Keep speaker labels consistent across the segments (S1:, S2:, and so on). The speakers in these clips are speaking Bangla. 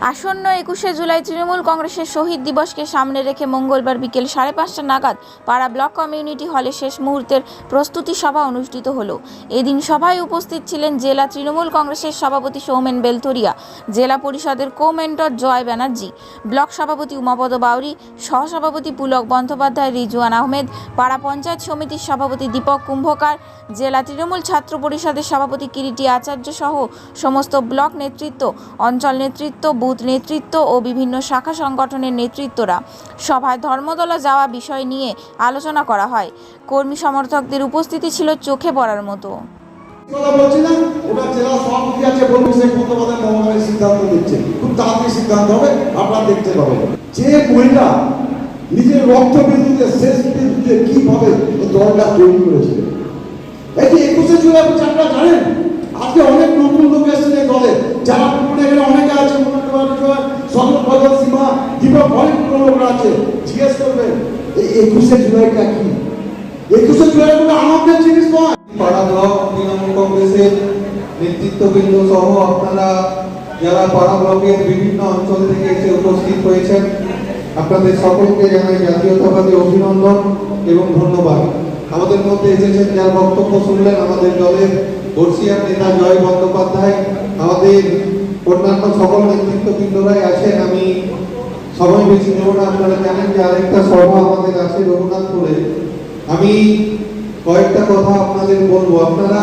S1: আসন্ন একুশে জুলাই তৃণমূল কংগ্রেসের শহীদ দিবসকে সামনে রেখে মঙ্গলবার বিকেল সাড়ে পাঁচটা নাগাদ পাড়া ব্লক কমিউনিটি হলে শেষ মুহূর্তের প্রস্তুতি সভা অনুষ্ঠিত হলো। এদিন সভায় উপস্থিত ছিলেন জেলা তৃণমূল কংগ্রেসের সভাপতি সৌমেন বেলথরিয়া জেলা পরিষদের co mentor Joy Banerjee, block সভাপতি উমাপদ বাউরি, সহসভাপতি পুলক বন্দ্যোপাধ্যায়, রিজওয়ান আহমেদ, পাড়া পঞ্চায়েত সমিতির সভাপতি দীপক কুম্ভকার, জেলা তৃণমূল ছাত্র পরিষদের সভাপতি কিরিটি আচার্য সহ সমস্ত ব্লক নেতৃত্ব, অঞ্চল নেতৃত্ব বুথ নেতৃত্ব ও বিভিন্ন শাখা সংগঠনের নেতৃত্বরা সভায় ধর্মতলা যাওয়া বিষয় নিয়ে আলোচনা করা হয়। কর্মী সমর্থকদের উপস্থিতি ছিল চোখে পড়ার মতো।
S2: একুশে জুলাই জানেন? আছে, জিজ্ঞেস করবেন, এই একুশে জুলাইটা কি? একুশে জুলাই কোনো আনন্দের জিনিস নয়।
S3: পাড়া ব্লক, তৃণমূল কংগ্রেসের নেতৃত্ববৃন্দ সহ আপনারা যারা পাড়া ব্লকের বিভিন্ন অঞ্চল থেকে এসে উপস্থিত হয়েছেন, আপনাদের সকলকে জানাই জাতীয়তাবাদী অভিনন্দন এবং ধন্যবাদ। আমাদের মধ্যে এসেছেন যার বক্তব্য শুনলেন আমাদের দলের বর্ষিয়ার নেতা জয় বন্দ্যোপাধ্যায়। আমাদের অন্যান্য সকল নেতৃত্ববৃন্দরাই আছেন। আমি সময় বেশি নেব না আপনারা জানেন যে আরেকটা সভা আমাদের আছে রঘুনাথপুরে। আমি কয়েকটা কথা আপনাদের বলব। আপনারা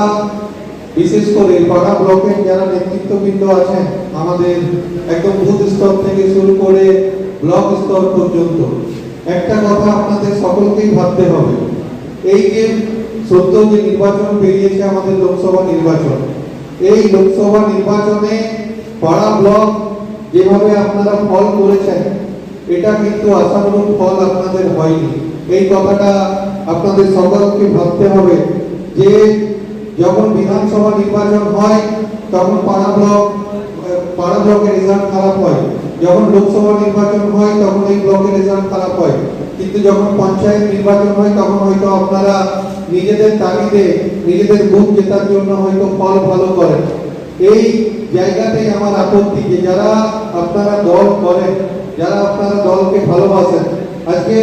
S3: বিশেষ করে পাড়া ব্লকের যারা নেতৃত্ববৃন্দ আছেন, আমাদের একদম বুথ স্তর থেকে শুরু করে ব্লক স্তর পর্যন্ত, একটা কথা আপনাদের সকলকেই ভাবতে হবে। এই যে সদ্য যে নির্বাচন পেরিয়েছে আমাদের লোকসভা নির্বাচন, এই লোকসভা নির্বাচনে পাড়া ব্লক যেভাবে আপনারা ফল করেছেন, এটা কিন্তু আশানুরূপ ফল আপনাদের হয়নি। এই কথাটা আপনাদের সকলকে ভাবতে হবে যে, যখন বিধানসভা নির্বাচন হয়, তখন পাড়া ব্লক, পাড়া ব্লকের রেজাল্ট খারাপ হয়। যখন লোকসভা নির্বাচন হয়, তখন এই ব্লকের রেজাল্ট খারাপ হয়। কিন্তু যখন পঞ্চায়েত নির্বাচন হয়, তখন হয়তো আপনারা নিজেদের তাগিদে, নিজেদের বুথ জেতার জন্য হয়তো ফল ভালো করেন। এই জায়গাতেই আমার আপত্তি যে যারা আপনারা দল করেন, যারা আপনারা দলকে ভালোবাসেন, আজকে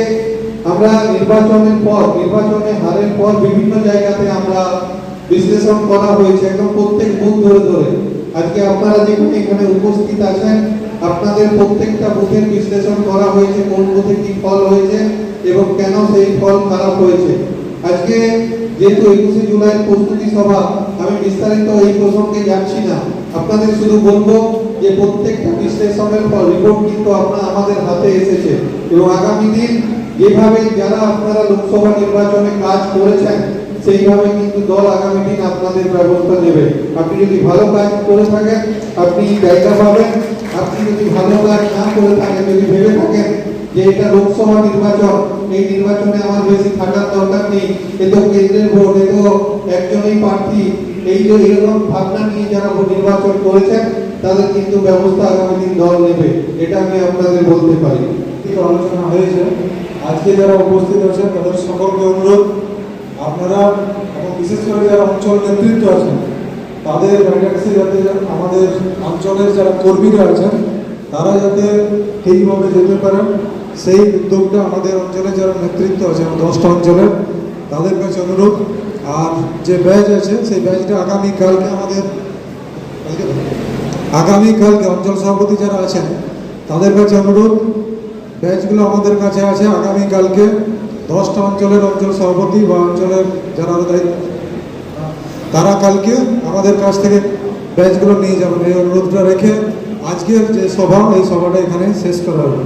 S3: আমরা নির্বাচনের পর নির্বাচনে হারের পর বিভিন্ন জায়গাতে আমরা বিশ্লেষণ করা হয়েছে একদম প্রত্যেক বুথ ধরে ধরে। আজকে আপনারা যেখানে এখানে উপস্থিত আছেন, আপনাদের প্রত্যেকটা বুথের বিশ্লেষণ করা হয়েছে, কোন বুথে কি ফল হয়েছে এবং কেন সেই ফল খারাপ হয়েছে। আজকে যেহেতু একুশে জুলাই প্রস্তুতি সভা, আমি বিস্তারিত এই প্রসঙ্গে যাচ্ছি না। আপনাদের শুধু বলব যে প্রত্যেকটা বিশ্লেষণের পর রিপোর্ট কিন্তু আপনার আমাদের হাতে এসেছে এবং আগামী দিন যেভাবে যারা আপনারা লোকসভা নির্বাচনে কাজ করেছেন, সেইভাবে কিন্তু দল আগামী দিন আপনাদের ব্যবস্থা নেবে। আপনি যদি ভালো কাজ করে থাকেন, আপনি জায়গা পাবেন। আপনি যদি ভালো কাজ না করে থাকেন, যদি ভেবে থাকেন যে এটা লোকসভা নির্বাচন, এই নির্বাচনে আমার বেশি থাকার দরকার নেই। এ তো কেন্দ্রের ভোট, এ তো একজনই প্রার্থী। এই যে এরকম ভাবনা নিয়ে যারা নির্বাচন করেছেন, তাদের কিন্তু ব্যবস্থা আগামী দিন দল নেবে। এটা আমি আপনাদের বলতে পারি।
S4: আলোচনা হয়েছে। আজকে যারা উপস্থিত আছেন, তাদের সকলকে অনুরোধ, আপনারা এবং বিশেষ করে যারা অঞ্চল নেতৃত্ব আছেন, তাদের কাছে যাতে আমাদের অঞ্চলের যারা কর্মীরা আছেন তারা যাতে ঠিকভাবে যেতে পারেন, সেই উদ্যোগটা আমাদের অঞ্চলে যারা নেতৃত্ব আছে দশটা অঞ্চলের তাদের কাছে অনুরোধ। আর যে ব্যাচ আছে, সেই ব্যাচটা আগামীকালকে আমাদের, আগামীকালকে অঞ্চল সভাপতি যারা আছেন, তাদের কাছে অনুরোধ। ব্যাচগুলো আমাদের কাছে আছে আগামীকালকে। দশটা অঞ্চলের অঞ্চল সভাপতি বা অঞ্চলের যারা দায়িত্ব, তারা কালকে আমাদের কাছ থেকে ব্যাচগুলো নিয়ে যাবেন। এই অনুরোধটা রেখে আজকের যে সভা এই সভাটা এখানে শেষ করা হবে।